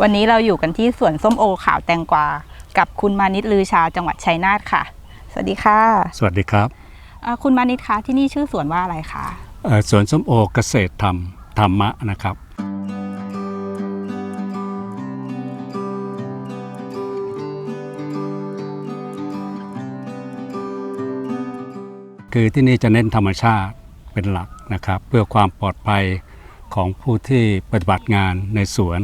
วันนี้เราอยู่กันที่สวนส้มโอขาวแตงกวา กับคุณมานิตลือชาจังหวัดชัยนาทค่ะ สวัสดีค่ะ สวัสดีครับเอ่อคุณมานิตคะที่นี่ชื่อสวนว่าอะไรคะเอ่อสวนส้มโอเกษตรธรรมธรรมะนะครับคือที่นี่จะเน้นธรรมชาติเป็นหลักนะครับ เพื่อความปลอดภัยของผู้ที่ปฏิบัติงานในสวน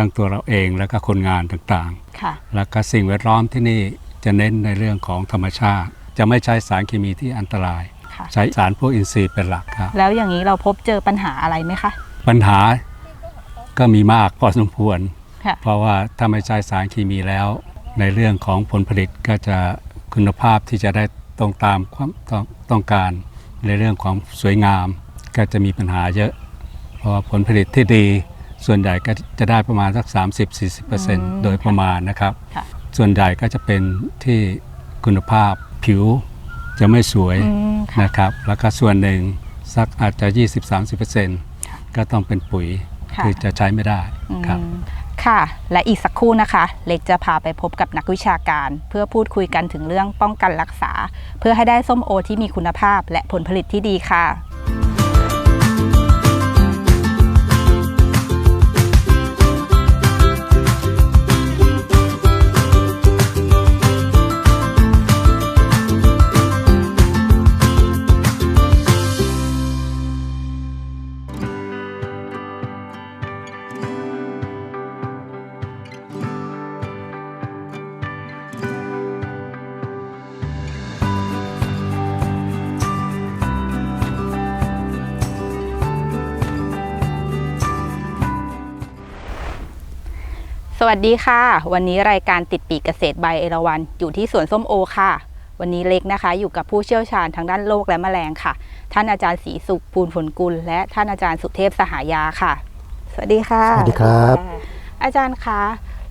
ทั้งตัวเราเองและก็คนงานต่างค่ะ ๆ แล้วก็สิ่งแวดล้อมที่นี่จะเน้นในเรื่องของธรรมชาติ จะไม่ใช้สารเคมีที่อันตราย ค่ะ ใช้สารพวกอินทรีย์เป็นหลักครับ แล้วอย่างนี้เราพบเจอปัญหาอะไรไหมคะ ปัญหาก็มีมากพอสมควร ค่ะ เพราะว่าถ้าไม่ใช้สารเคมีแล้ว ในเรื่องของผลผลิตก็จะคุณภาพที่จะได้ตรงตามความต้องต้องการ ในเรื่องของสวยงามก็จะมีปัญหาเยอะ เพราะว่าผลผลิตที่ดี ส่วนใหญ่ก็จะได้ประมาณสัก 30-40%โดยประมาณนะครับค่ะส่วนใหญ่ก็จะเป็นที่คุณภาพผิวจะไม่สวยอืมค่ะนะครับ แล้วก็ส่วนหนึ่งสักอาจจะ 20-30%ก็ต้องเป็นปุ๋ยค่ะคือจะใช้ไม่ได้ครับอืมค่ะ และอีกสักครู่นะคะ เล็กจะพาไปพบกับนักวิชาการ เพื่อพูดคุยกันถึงเรื่องป้องกันรักษา เพื่อให้ได้ส้มโอที่มีคุณภาพและผลผลิตที่ดีค่ะ วัสดีค่ะ วันนี้รายการติดปีกเกษตรใบเอราวันอยู่ที่สวนส้มโอค่ะ วันนี้เล็กนะคะ อยู่กับผู้เชี่ยวชาญทางด้านโรคและแมลงค่ะ ท่านอาจารย์ศรีสุขภูลผลกุล และท่านอาจารย์สุเทพสหายาค่ะ สวัสดีค่ะ สวัสดีครับ อาจารย์คะ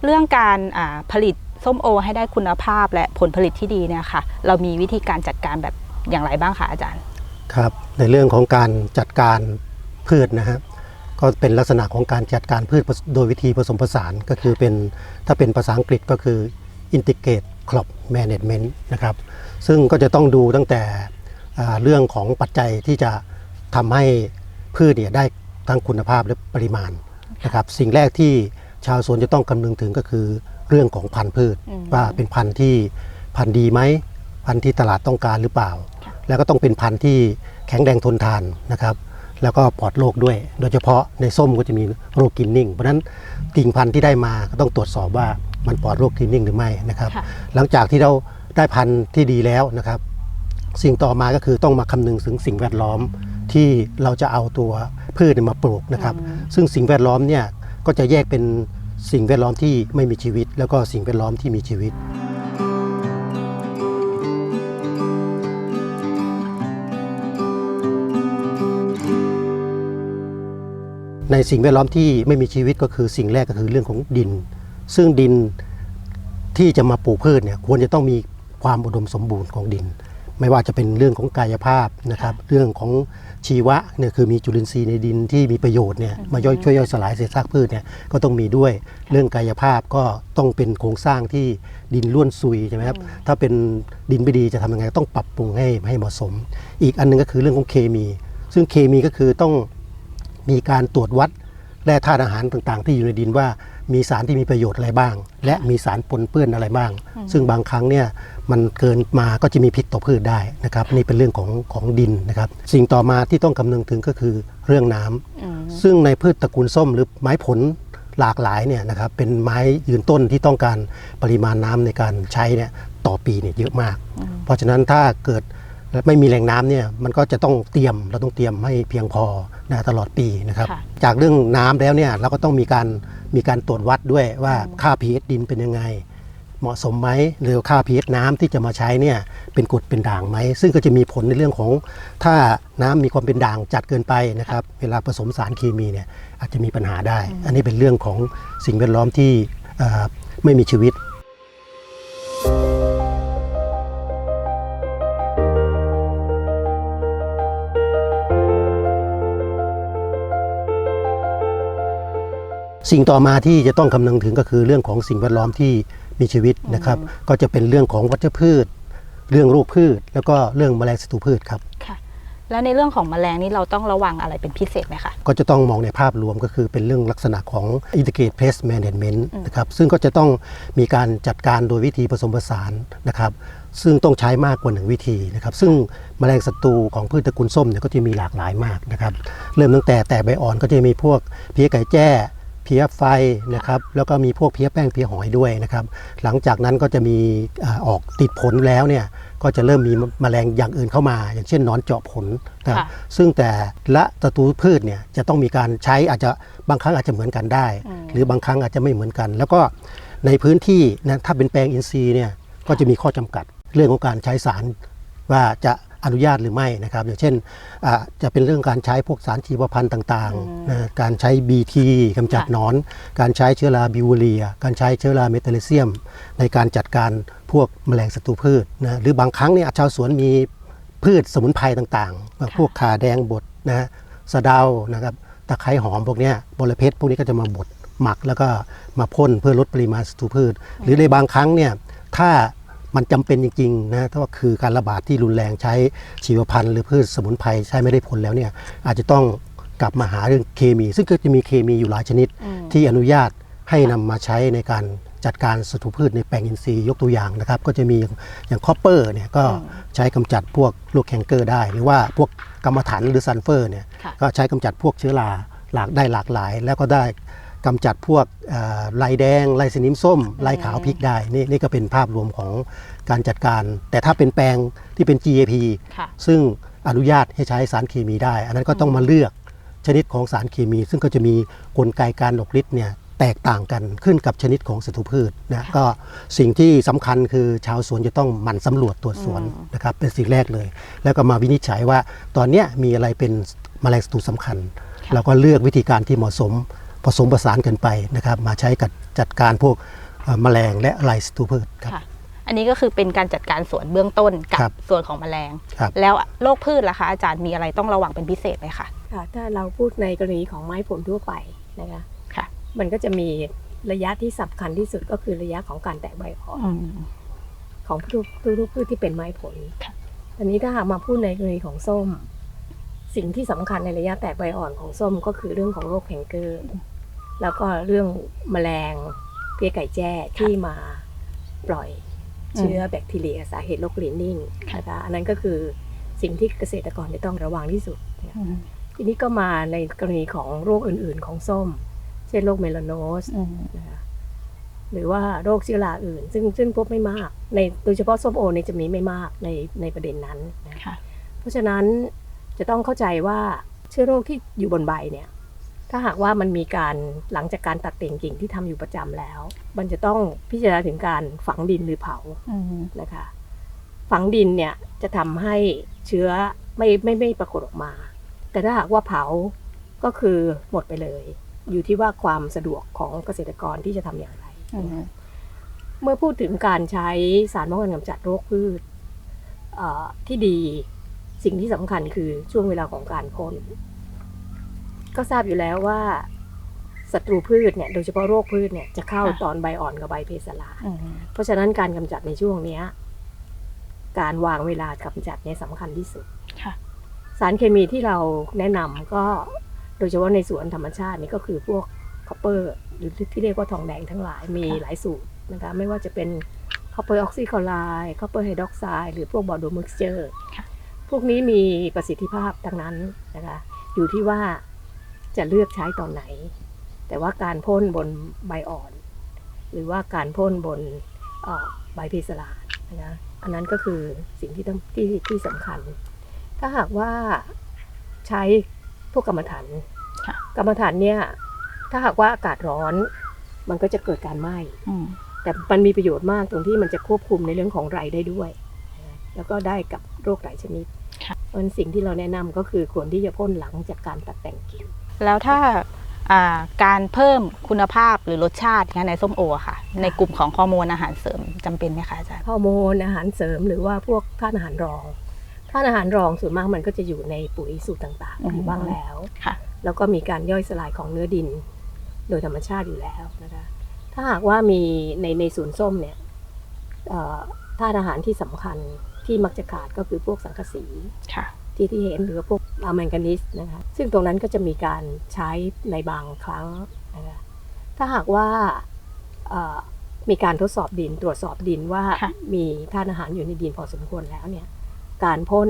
เรื่องการอ่าผลิตส้มโอ ให้ได้คุณภาพและผลผลิตที่ดีเนี่ยค่ะ เรามีวิธีการจัดการแบบอย่างไรบ้างคะอาจารย์ ครับ ในเรื่องของการจัดการพืชนะฮะ ก็เป็นลักษณะของการจัดการพืชโดยวิธีผสมผสานก็คือเป็นถ้าเป็นภาษาอังกฤษก็คือ integrate crop management นะครับซึ่งก็จะต้องดูตั้งแต่อ่าเรื่องของปัจจัยที่จะทำให้พืชเนี่ยได้ทั้งคุณภาพและปริมาณนะครับสิ่งแรกที่ชาวสวนจะต้องคำนึงถึงก็คือเรื่องของพันธุ์พืชอืมว่าเป็นพันธุ์ที่พันธุ์ดีไหมพันธุ์ที่ตลาดต้องการหรือเปล่าค่ะแล้วก็ต้องเป็นพันธุ์ที่แข็งแรงทนทานนะครับ แล้วก็ปลอดโรคด้วย โดยเฉพาะในส้มก็จะมีโรคกินนิ่ง เพราะฉะนั้นกิ่งพันธุ์ที่ได้มาก็ต้องตรวจสอบว่ามันปลอดโรคกินนิ่งหรือไม่นะครับค่ะหลังจากที่เราได้พันธุ์ที่ดีแล้วนะครับ สิ่งต่อมาก็คือต้องมาคำนึงถึงสิ่งแวดล้อมที่เราจะเอาตัวพืชเนี่ยมาปลูกนะครับอืมซึ่งสิ่งแวดล้อมเนี่ยก็จะแยกเป็นสิ่งแวดล้อมที่ไม่มีชีวิต แล้วก็สิ่งแวดล้อมที่มีชีวิต ในสิ่งแวดล้อมที่ไม่มีชีวิตก็คือสิ่งแรกก็คือเรื่องของดิน ซึ่งดินที่จะมาปลูกพืชเนี่ยควรจะต้องมีความอุดมสมบูรณ์ของดิน ไม่ว่าจะเป็นเรื่องของกายภาพนะครับ เรื่องของชีวะเนี่ยคือมีจุลินทรีย์ในดินที่มีประโยชน์เนี่ยมาย่อยช่วยย่อยสลายเศษซากพืชเนี่ยก็ต้องมีด้วยเรื่องกายภาพก็ต้องเป็นโครงสร้างที่ดินล้วนซุยใช่ไหมครับถ้าเป็นดินไม่ดีจะทำยังไงต้องปรับปรุงให้ให้เหมาะสม อีกอันหนึงก็คือเรื่องของเคมี ซึ่งเคมีก็คือต้อง มีการตรวจวัดแร่ธาตุอาหารต่างๆ ที่อยู่ในดินว่ามีสารที่มีประโยชน์อะไรบ้าง และมีสารปนเปื้อนอะไรบ้าง ซึ่งบางครั้งเนี่ยมันเกินมาก็จะมีพิษต่อพืชได้นะครับนี่เป็นเรื่องของของดินนะครับ สิ่งต่อมาที่ต้องคำนึงถึงก็คือเรื่องน้ำอืมซึ่งในพืชตระกูลส้มหรือไม้ผลหลากหลายเนี่ยนะครับเป็นไม้ยืนต้นที่ต้องการปริมาณน้ำในการใช้เนี่ยต่อปีเนี่ยเยอะมาก เพราะฉะนั้นถ้าเกิดไม่มีแหล่งน้ำเนี่ยมันก็จะต้องเตรียมเราต้องเตรียมให้เพียงพอ นะตลอดปีนะครับค่ะจากเรื่องน้ำแล้วเนี่ยเราก็ต้องมีการมีการตรวจวัดด้วยว่าค่า pH ดินเป็นยังไง เหมาะสมไหมหรือค่า pH น้ำที่จะมาใช้เนี่ยเป็นกรดเป็นด่างไหม ซึ่งก็จะมีผลในเรื่องของถ้าน้ำมีความเป็นด่างจัดเกินไปนะครับ เวลาผสมสารเคมีเนี่ยอาจจะมีปัญหาได้ อันนี้เป็นเรื่องของสิ่งแวดล้อมที่เอ่อไม่มีชีวิต สิ่งต่อมาที่จะต้องคำนึงถึงก็คือเรื่องของสิ่งแวดล้อมที่มีชีวิตนะครับ ก็จะเป็นเรื่องของวัชพืช เรื่องโรคพืช แล้วก็เรื่องแมลงศัตรูพืชครับ ค่ะ แล้วในเรื่องของแมลงนี่เราต้องระวังอะไรเป็นพิเศษไหมคะ ก็จะต้องมองในภาพรวมก็คือเป็นเรื่องลักษณะของ integrated pest management นะครับซึ่งก็จะต้องมีการจัดการโดยวิธีผสมผสานนะครับซึ่งต้องใช้มากกว่าหนึ่งวิธีนะครับ ซึ่งแมลงศัตรูของพืชตระกูลส้มเนี่ยก็จะมีหลากหลายมากนะครับ เริ่มตั้งแต่แตกใบอ่อนก็จะมีพวกเพี้ยไก่แจ้เพี้ยไฟนะครับแล้วก็มีพวกเพี้ยแป้งเพี้ยหอยด้วยนะครับหลังจากนั้นก็จะมีอ่าออกติดผลแล้วเนี่ยก็จะเริ่มมีแมลงอย่างอื่นเข้ามา อย่างเช่นหนอนเจาะผลนะครับค่ะซึ่งแต่ละศัตรูพืชเนี่ยจะต้องมีการใช้อาจจะบางครั้งอาจจะเหมือนกันได้ หรือบางครั้งอาจจะไม่เหมือนกัน แล้วก็ในพื้นที่นะถ้าเป็นแปลงอินทรีย์เนี่ยก็จะมีข้อจำกัดเรื่องของการใช้สารว่าจะ อนุญาตหรือไม่นะครับ อย่างเช่นอ่าจะเป็นเรื่องการใช้พวกสารชีวพันธุ์ต่างๆนะการใช้ BT กำจัดค่ะหนอน การใช้เชื้อราบิวเรีย การใช้เชื้อราเมทาเลเซียม ในการจัดการพวกแมลงศัตรูพืชนะหรือบางครั้งเนี่ยชาวสวนมีพืชสมุนไพรต่างๆแบบพวกข่าแดงบดนะฮะสะเดานะครับตะไคร้หอมพวกเนี้ยบรเพชรพวกนี้ก็จะมาบดหมักแล้วก็มาพ่นเพื่อลดปริมาณศัตรูพืช หรือในบางครั้งเนี่ยถ้า มันจำเป็นจริงๆนะถ้าว่าคือการระบาดที่รุนแรงใช้ชีวพันธุ์หรือพืชสมุนไพรใช้ไม่ได้ผลแล้วเนี่ยอาจจะต้องกลับมาหาเรื่องเคมี ซึ่งก็จะมีเคมีอยู่หลายชนิดที่อนุญาตให้นำมาใช้ในการจัดการศัตรูพืชในแปลงอินทรีย์ยกตัวอย่างนะครับ ก็จะมีอย่างอย่างคอปเปอร์เนี่ยก็ใช้กำจัดพวกลูกแคนเกอร์ได้ หรือว่าพวกกรรมฐานหรือซัลเฟอร์เนี่ยค่ะก็ใช้กำจัดพวกเชื้อราหลากได้หลากหลาย แล้วก็ได้ กำจัดพวกเอ่อลายแดงลายสนิมส้มลายขาวพริกได้นี่นี่ก็เป็นภาพรวมของการจัดการ แต่ถ้าเป็นแปลงที่เป็น GAP ค่ะซึ่งอนุญาตให้ใช้สารเคมีได้ อันนั้นก็ต้องมาเลือกชนิดของสารเคมี ซึ่งก็จะมีกลไกการออกฤทธิ์เนี่ยแตกต่างกันขึ้นกับชนิดของศัตรูพืชนะก็สิ่งที่สำคัญคือชาวสวนจะต้องหมั่นสำรวจตรวจสวนนะครับเป็นสิ่งแรกเลย แล้วก็มาวินิจฉัยว่าตอนเนี้ยมีอะไรเป็นแมลงศัตรูสำคัญ เราก็เลือกวิธีการที่เหมาะสม ผสมผสานกันไปนะครับ มาใช้กับจัดการพวกเอ่อแมลงและลายศัตรูพืชครับ ค่ะ อันนี้ก็คือเป็นการจัดการสวนเบื้องต้นกัครับส่วนของแมลง ครับ แล้วโรคพืชล่ะคะ อาจารย์มีอะไรต้องระวังเป็นพิเศษไหมคะ ค่ะถ้าเราพูดในกรณีของไม้ผลทั่วไปนะคะค่ะ มันก็จะมีระยะที่สำคัญที่สุดก็คือระยะของการแตกใบอ่อนอืมของพืชพืชพืชที่เป็นไม้ผลค่ะ อันนี้ถ้าหากมาพูดในกรณีของส้ม สิ่งที่สำคัญในระยะแตกใบอ่อนของส้มก็คือเรื่องของโรคแคนเกอร์ แล้วก็เรื่องแมลงเพี้ยไก่แจ้ที่มาปล่อยเชื้อแบคทีเรียสาเหตุโรคกรีนนิ่งนะคะอันนั้นก็คือสิ่งที่เกษตรกรจะต้องระวังที่สุดนะคะอืมทีนี้ก็มาในกรณีของโรคอื่นๆของส้ม เช่นโรคเมลานอสอืมนะคะหรือว่าโรคเชื้อราอื่น ซึ่งซึ่งพบไม่มาก ในโดยเฉพาะส้มโอเนี่ยจะมีไม่มากในในประเด็นนั้นนะค่ะเพราะฉะนั้นจะต้องเข้าใจว่าเชื้อโรคที่อยู่บนใบเนี่ย ถ้าหากว่ามันมีการหลังจากการตัดแต่งกิ่งที่ทำอยู่ประจำแล้ว มันจะต้องพิจารณาถึงการฝังดินหรือเผาอืมนะคะ ฝังดินเนี่ยจะทำให้เชื้อไม่ไม่ไม่ปรากฏออกมา แต่ถ้าหากว่าเผาก็คือหมดไปเลย อยู่ที่ว่าความสะดวกของเกษตรกรที่จะทำอย่างไรอืมเมื่อพูดถึงการใช้สารป้องกันกำจัดโรคพืชเอ่อที่ดีสิ่งที่สำคัญคือช่วงเวลาของการพ่น ก็ทราบอยู่แล้วว่าศัตรูพืชเนี่ยโดยเฉพาะโรคพืชเนี่ยจะเข้าตอนใบอ่อนกับใบเพสลาอืมเพราะฉะนั้นการกำจัดในช่วงเนี้ย การวางเวลากำจัดเนี่ยสำคัญที่สุดค่ะสารเคมีที่เราแนะนำก็โดยเฉพาะในสวนธรรมชาตินี่ก็คือพวกคอปเปอร์หรือที่เรียกว่าทองแดงทั้งหลายมีค่ะหลายสูตรนะคะไม่ว่าจะเป็นคอปเปอร์ออกซิคลอไรด์คอปเปอร์ไฮดรอกไซด์หรือพวกบอร์โดมิกเจอร์พวกนี้มีประสิทธิภาพทั้งนั้นนะคะ อยู่ที่ว่า จะเลือกใช้ตอนไหน แต่ว่าการพ่นบนใบอ่อน หรือว่าการพ่นบนเอ่อใบเพสลาดนะคะอันนั้นก็คือสิ่งที่ต้องที่ที่สำคัญ ถ้าหากว่าใช้พวกกรรมฐานค่ะกรรมฐานเนี่ยถ้าหากว่าอากาศร้อนมันก็จะเกิดการไหม้อืมแต่มันมีประโยชน์มากตรงที่มันจะควบคุมในเรื่องของไรได้ด้วยนะแล้วก็ได้กับโรคหลายชนิดเพราะฉะนั้นสิ่งที่เราแนะนำก็คือควรที่จะพ่นหลังจากการตัดแต่งกิ่ง แล้วถ้าอ่าการเพิ่มคุณภาพหรือรสชาติเนี่ยในส้มโออะค่ะ ในกลุ่มของฮอร์โมนอาหารเสริมจำเป็นไหมคะอาจารย์ฮอร์โมนอาหารเสริมหรือว่าพวกธาตุอาหารรองธาตุอาหารรองส่วนมากมันก็จะอยู่ในปุ๋ยสูตรต่างๆอยู่บ้างแล้วค่ะ แล้วก็มีการย่อยสลายของเนื้อดิน โดยธรรมชาติอยู่แล้วนะคะ ถ้าหากว่ามีในในสวนส้มเนี่ยเอ่อธาตุอาหารที่สำคัญที่มักจะขาดก็คือพวกสังกะสีค่ะ ที่ที่เห็นหรือพวกอะแมงกานิสนะคะซึ่งตรงนั้นก็จะมีการใช้ในบางครั้งนะคะถ้าหากว่าเอ่อมีการทดสอบดินตรวจสอบดินว่าค่ะมีธาตุอาหารอยู่ในดินพอสมควรแล้วเนี่ยการพ่น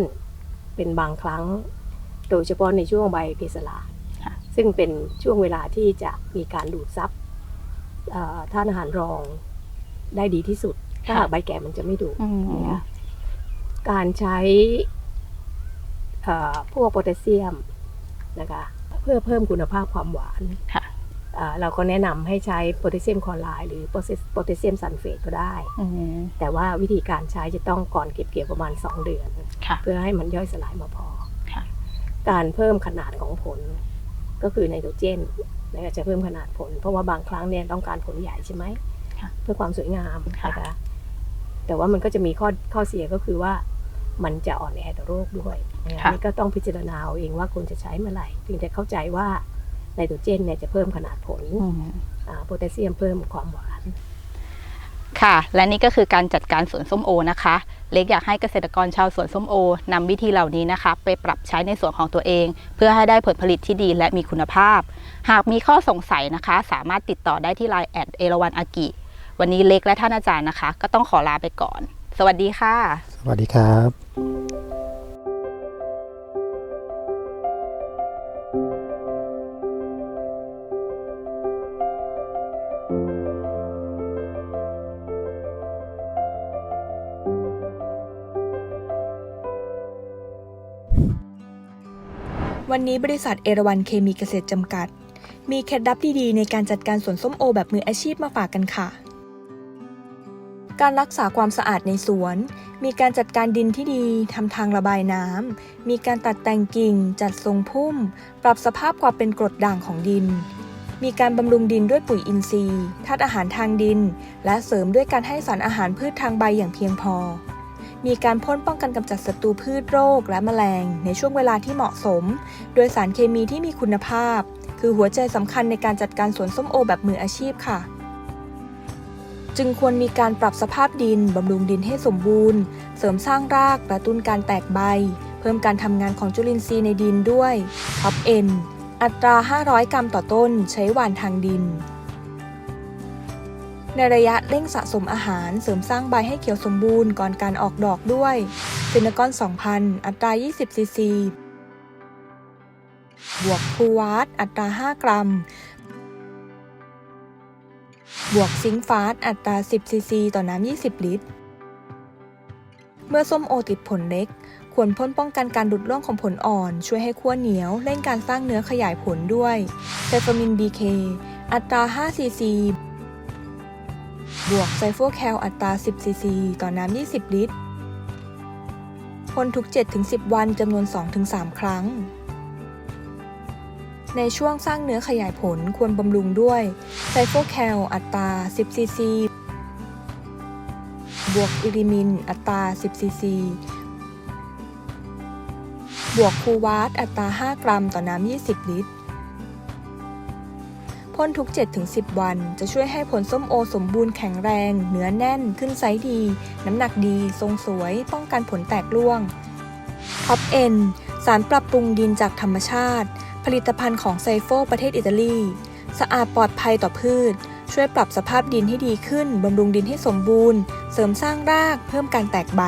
เป็นบางครั้ง โดยเฉพาะในช่วงใบเพสลาค่ะซึ่งเป็นช่วงเวลาที่จะมีการดูดซับเอ่อธาตุอาหารรองได้ดีที่สุด ถ้าหากใบแก่มันจะไม่ดูดอืมนะคะการใช้เอ่อ พวกโพแทสเซียมนะคะ เพื่อเพิ่มคุณภาพความหวานค่ะเอ่อเราก็แนะนำให้ใช้โพแทสเซียมคลอไรด์หรือโพแทสเซียมซัลเฟตก็ได้อืมแต่ว่าวิธีการใช้จะต้องก่อนเก็บเกี่ยวประมาณ 2 เดือนค่ะเพื่อให้มันย่อยสลายมาพอค่ะการเพิ่มขนาดของผลก็คือไนโตรเจนนะคะจะเพิ่มขนาดผล เพราะว่าบางครั้งเนี่ยต้องการผลใหญ่ใช่ไหมค่ะเพื่อความสวยงามค่ะนะคะแต่ว่ามันก็จะมีข้อข้อเสียก็คือว่า มันจะอ่อนแอต่อโรคด้วยนะคะอันนี่ก็ต้องพิจารณาเอาเองว่าควรจะใช้เมื่อไหร่ถึงจะเข้าใจว่าไนโตรเจนเนี่ยจะเพิ่มขนาดผลอืมอ่าโพแทสเซียมเพิ่มความหวานค่ะ และนี่ก็คือการจัดการสวนส้มโอนะคะ เล็กอยากให้เกษตรกรชาวสวนส้มโอนำวิธีเหล่านี้นะคะ ไปปรับใช้ในสวนของตัวเอง เพื่อให้ได้ผลผลิตที่ดีและมีคุณภาพ หากมีข้อสงสัยนะคะ สามารถติดต่อได้ที่ไลน์แอดเอราวันอากิ วันนี้เล็กและท่านอาจารย์นะคะ ก็ต้องขอลาไปก่อน สวัสดีค่ะ สวัสดีครับวันนี้บริษัทเอราวันเคมีเกษตรจำกัด มีเคล็ดลับดีๆในการจัดการสวนส้มโอแบบมืออาชีพมาฝากกันค่ะ การรักษาความสะอาดในสวน มีการจัดการดินที่ดีทำทางระบายน้ำ มีการตัดแต่งกิ่ง จัดทรงพุ่ม ปรับสภาพความเป็นกรดด่างของดิน มีการบำรุงดินด้วยปุ๋ยอินทรีย์ธาตุอาหารทางดิน และเสริมด้วยการให้สารอาหารพืชทางใบอย่างเพียงพอ มีการพ่นป้องกันกำจัดศัตรูพืชโรคและแมลง ในช่วงเวลาที่เหมาะสม โดยสารเคมีที่มีคุณภาพ คือหัวใจสำคัญในการจัดการสวนส้มโอแบบมืออาชีพค่ะ จึงควรมีการปรับสภาพดิน บำรุงดินให้สมบูรณ์ เสริมสร้างรากกระตุ้นการแตกใบ เพิ่มการทำงานของจุลินทรีย์ในดินด้วยท็อปเอ็นอัตรา 500 กรัมต่อต้นใช้หว่านทางดิน ในระยะเร่งสะสมอาหารเสริมสร้างใบให้เขียวสมบูรณ์ก่อนการออกดอกด้วยซินากอน2,000 อัตรา 20 ซีซี บวกพูวาร์ตอัตรา 5 กรัม บวกซิงค์ฟาสอัตรา 10 ซีซี ต่อน้ำ 20 ลิตร เมื่อส้มโอติดผลเล็ก ควรพ่นป้องกันการดุดร่วงของผลอ่อน ช่วยให้ขั้วเหนียวเร่งการสร้างเนื้อขยายผลด้วยไซฟามิน BK อัตรา 5 ซีซี บวกไซโฟแคลอัตรา 10 ซีซี ต่อน้ำ 20 ลิตรพ่นทุก 7-10 วันจำนวน 2-3 ครั้ง ในช่วงสร้างเนื้อขยายผลควรบำรุงด้วยไซโฟแคลอัตรา 10 ซีซี บวกอิริมิน อัตรา 10 ซีซี บวกคูวาร์ตอัตรา 5 กรัมต่อน้ำ 20 ลิตร พ่นทุก 7-10 วันจะช่วยให้ผลส้มโอสมบูรณ์แข็งแรง เนื้อแน่น ขึ้นไซส์ดี น้ำหนักดี ทรงสวย ป้องกันผลแตกร่วง ท็อปเอ็นสารปรับปรุงดินจากธรรมชาติ ผลิตภัณฑ์ของไซโฟประเทศอิตาลี สะอาดปลอดภัยต่อพืช ช่วยปรับสภาพดินให้ดีขึ้น บำรุงดินให้สมบูรณ์ เสริมสร้างราก เพิ่มการแตกใบ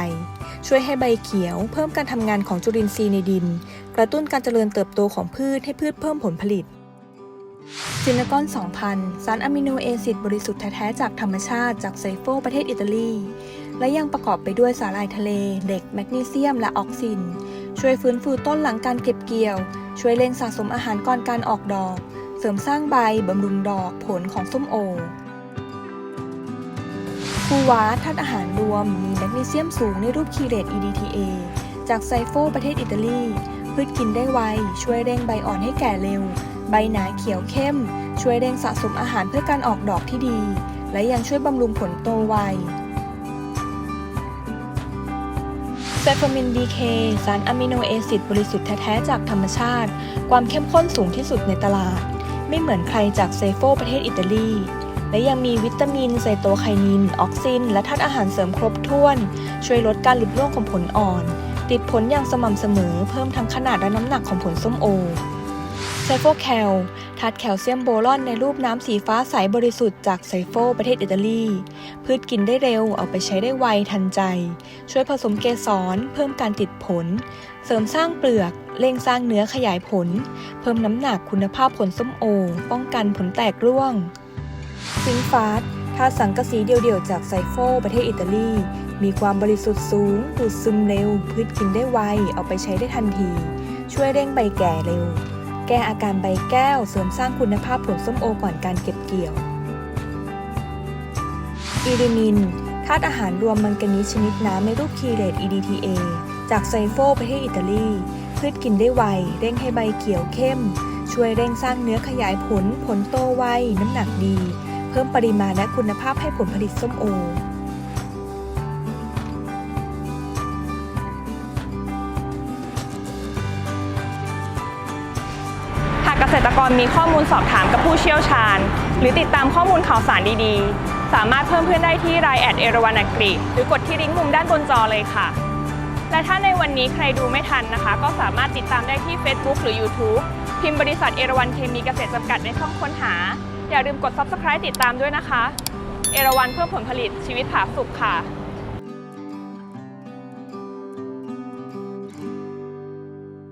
ช่วยให้ใบเขียว เพิ่มการทำงานของจุลินทรีย์ในดิน กระตุ้นการเจริญเติบโตของพืชให้พืชเพิ่มผลผลิตซินากอน2,000 สารอะมิโนแอซิดบริสุทธิ์แท้ๆจากธรรมชาติจากไซโฟประเทศอิตาลี และยังประกอบไปด้วยสาหร่ายทะเล เหล็ก แมกนีเซียม และออกซิน ช่วยฟื้นฟูต้นหลังการเก็บเกี่ยว ช่วยเร่งสะสมอาหารก่อนการออกดอก เสริมสร้างใบบำรุงดอกผลของส้มโอฟูวาธาตุอาหารรวมมีแมกนีเซียมสูงในรูปคีเรต EDTA จากไซโฟประเทศอิตาลี พืชกินได้ไว ช่วยเร่งใบอ่อนให้แก่เร็ว ใบหนาเขียวเข้ม ช่วยเร่งสะสมอาหารเพื่อการออกดอกที่ดี และยังช่วยบำรุงผลโตไว เซฟามินดีเคสารอะมิโนแอซิดบริสุทธิ์แท้ๆจากธรรมชาติ ความเข้มข้นสูงที่สุดในตลาด ไม่เหมือนใครจากเซโฟประเทศอิตาลี และยังมีวิตามินไซโตไคนิน ออกซิน และธาตุอาหารเสริมครบถ้วน ช่วยลดการหลุดร่วงของผลอ่อน ติดผลอย่างสม่ำเสมอ เพิ่มทั้งขนาดและน้ำหนักของผลส้มโอ โฟแคลธาตุแคลเซียมโบรอนในรูปน้ำสีฟ้าใสบริสุทธิ์จากไซโฟประเทศอิตาลี พืชกินได้เร็วเอาไปใช้ได้ไวทันใจ ช่วยผสมเกสร เพิ่มการติดผล เสริมสร้างเปลือกเร่งสร้างเนื้อขยายผล เพิ่มน้ำหนักคุณภาพผลส้มโอ ป้องกันผลแตกร่วงซิงฟาสธาตุสังกะสีเดี่ยวๆ จากไซโฟประเทศอิตาลี มีความบริสุทธิ์สูง ดูดซึมเร็ว พืชกินได้ไว เอาไปใช้ได้ทันที ช่วยเร่งใบแก่เร็ว แก้อาการใบแก้ว เสริมสร้างคุณภาพผลส้มโอก่อนการเก็บเกี่ยวอิริมิน ธาตุอาหารรวมมังกานีชนิดน้ำในรูปคีเลต EDTA จากไซโฟประเทศอิตาลี พืชกินได้ไว เร่งให้ใบเขียวเข้ม ช่วยเร่งสร้างเนื้อขยายผล ผลโตไว น้ำหนักดี เพิ่มปริมาณและคุณภาพให้ผลผลิตส้มโอ ษตรกรมีข้อมูลสอบถามกับผู้เชี่ยวชาญ หรือติดตามข้อมูลข่าวสารดีๆ สามารถเพิ่มเพื่อนได้ที่ไลน์แอดเอราวันอักฤษหรือกดที่ลิงก์มุมด้านบนจอเลยค่ะ และถ้าในวันนี้ใครดูไม่ทันนะคะ ก็สามารถติดตามได้ที่ Facebook หรือ YouTube พิมพ์บริษัทเอราวันเคมีเกษตรจำกัดในช่องค้นหา อย่าลืมกด Subscribe ติดตามด้วยนะคะ เอราวันเพื่อผลผลิตชีวิตผาสุกค่ะ